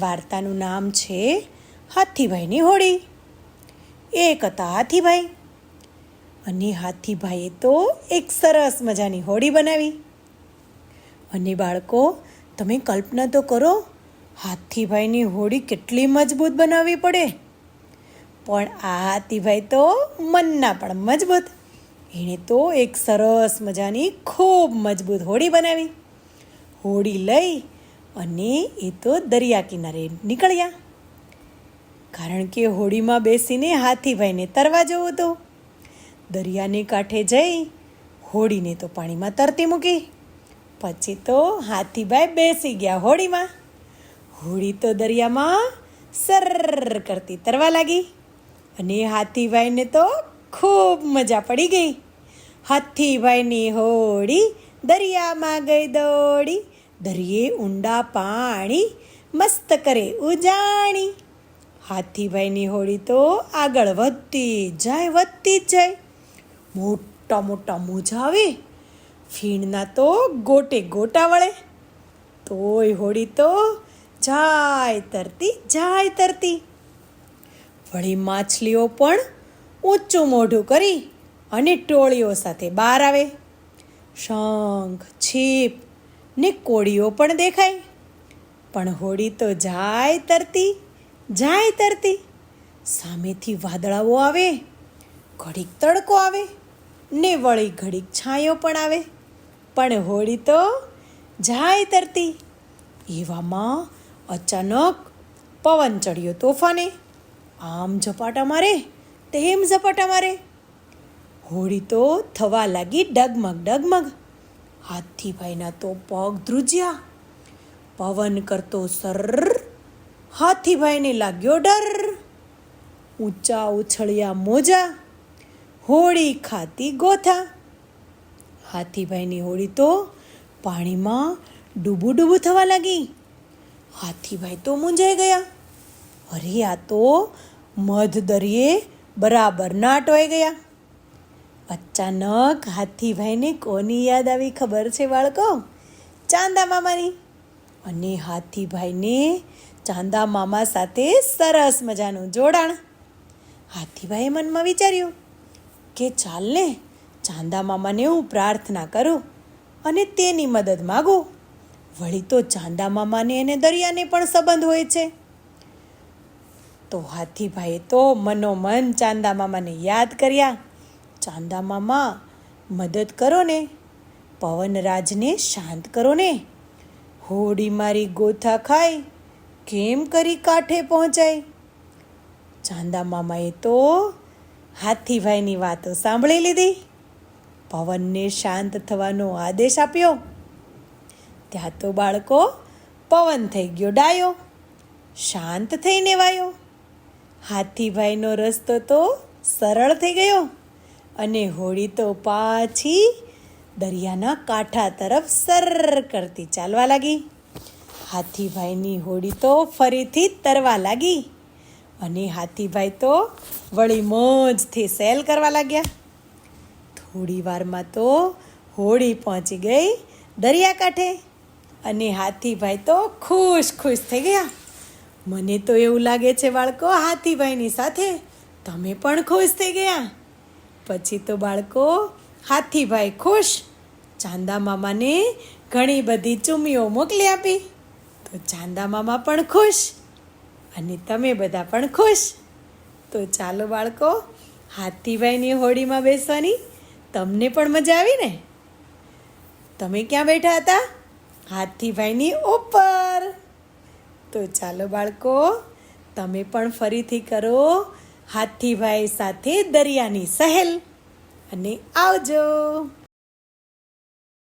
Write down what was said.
વાર્તાનું નામ છે હાથીભાઈની હોળી. એક હતા હાથીભાઈ. અને હાથીભાઈએ તો એક સરસ મજાની હોળી બનાવી. અને બાળકો, તમે કલ્પના તો કરો, હાથીભાઈની હોળી કેટલી મજબૂત બનાવવી પડે. પણ આ હાથીભાઈ તો મનના પણ મજબૂત. એણે તો એક સરસ મજાની ખૂબ મજબૂત હોળી બનાવી. હોળી લઈ અને એ તો દરિયા કિનારે નીકળ્યા. કારણ કે હોડીમાં બેસીને હાથીભાઈને તરવા જવું હતું. દરિયાને કાંઠે જઈ હોડીને તો પાણીમાં તરતી મૂકી. પછી તો હાથીભાઈ બેસી ગયા હોડીમાં. હોડી તો દરિયામાં સર કરતી તરવા લાગી. અને હાથીભાઈને તો ખૂબ મજા પડી ગઈ. હાથીભાઈની હોડી દરિયામાં ગઈ દોડી. દરિયે ઊંડા પાણી મસ્ત કરે, ઉજાણી. હાથીભાઈની હોળી તો આગળ વધતી જાય, વધતી જ જાય. મોટા મોટા મોજા આવે, ફીણના તો ગોટે ગોટા વળે. તોય હોળી તો જાય તરતી જાય તરતી. વળી માછલીઓ પણ ઊંચું મોઢું કરી અને ટોળીઓ સાથે બહાર આવે. શંખ, છીપ ને કોળીઓ પણ દેખાય. પણ હોડી તો જાય તરતી જાય તરતી. સામેથી વાદળાઓ આવે, ઘડીક તડકો આવે ને વળી ઘડીક છાંયો પણ આવે. પણ હોળી તો જાય તરતી. એવામાં અચાનક પવન ચડ્યો તોફાને. આમ ઝપાટા મારે, તેમ ઝપાટા મારે. હોળી તો થવા લાગી ડગમગ ડગમગ. હાથીભાઈના તો પગ ધ્રુજ્યા પવન કરતો સર હાથીભાઈને લાગ્યો ડર ઊંચા ઉછળ્યા મોજા હોળી ખાતી ગોથા હાથીભાઈની હોળી તો પાણીમાં ડૂબુ ડૂબુ થવા લાગી હાથીભાઈ તો મૂંઝાઈ ગયા અરે આ તો મધ દરિયે બરાબર ના ટોઈ ગયા અચાનક હાથીભાઈને કોની યાદ આવી ખબર છે, બાળકો? ચાંદા મામાની. અને હાથીભાઈને ચાંદા મામા સાથે સરસ મજાનું જોડાણ. હાથીભાઈએ મનમાં વિચાર્યું કે ચાલ ને, ચાંદા મામાને હું પ્રાર્થના કરું અને તેની મદદ માગું. વળી તો ચાંદા મામાને અને દરિયાને પણ સંબંધ હોય છે. તો હાથીભાઈએ તો મનોમન ચાંદા મામાને યાદ કર્યા. ચાંદા મામા, મદદ કરો ને પવનરાજને શાંત કરો ને હોડી મારી ગોથા ખાય, કેમ કરી કાંઠે પહોંચાય? ચાંદા મામાએ તો હાથીભાઈની વાતો સાંભળી લીધી. પવનને શાંત થવાનો આદેશ આપ્યો. ત્યાં તો બાળકો પવન થઈ ગયો ડાયો, શાંત થઈને વાયો. હાથીભાઈનો રસ્તો તો સરળ થઈ ગયો. અને હોળી તો પાછી દરિયાના કાંઠા તરફ સર કરતી ચાલવા લાગી. હાથીભાઈની હોડી તો ફરીથી તરવા લાગી અને હાથીભાઈ તો વળી મોજથી સેલ કરવા લાગ્યા. થોડી વારમાં તો હોળી પહોંચી ગઈ દરિયાકાંઠે અને હાથીભાઈ તો ખુશ ખુશ થઈ ગયા. મને તો એવું લાગે છે, બાળકો, હાથીભાઈની સાથે તમે પણ ખુશ થઈ ગયા. પછી તો બાળકો હાથીભાઈ ખુશ. ચાંદા મામાને ઘણી બધી ચુમીઓ મોકલી આપી. તો ચાંદા મામા પણ ખુશ અને તમે બધા પણ ખુશ. તો ચાલો બાળકો હાથીભાઈની હોળીમાં બેસવાની. તમને પણ મજા આવી ને તમે ક્યાં બેઠા હતા? હાથીભાઈની ઉપર. તો ચાલો બાળકો, તમે પણ ફરીથી કરો હાથીભાઈ સાથે દરિયાની સહેલ. અને આવજો.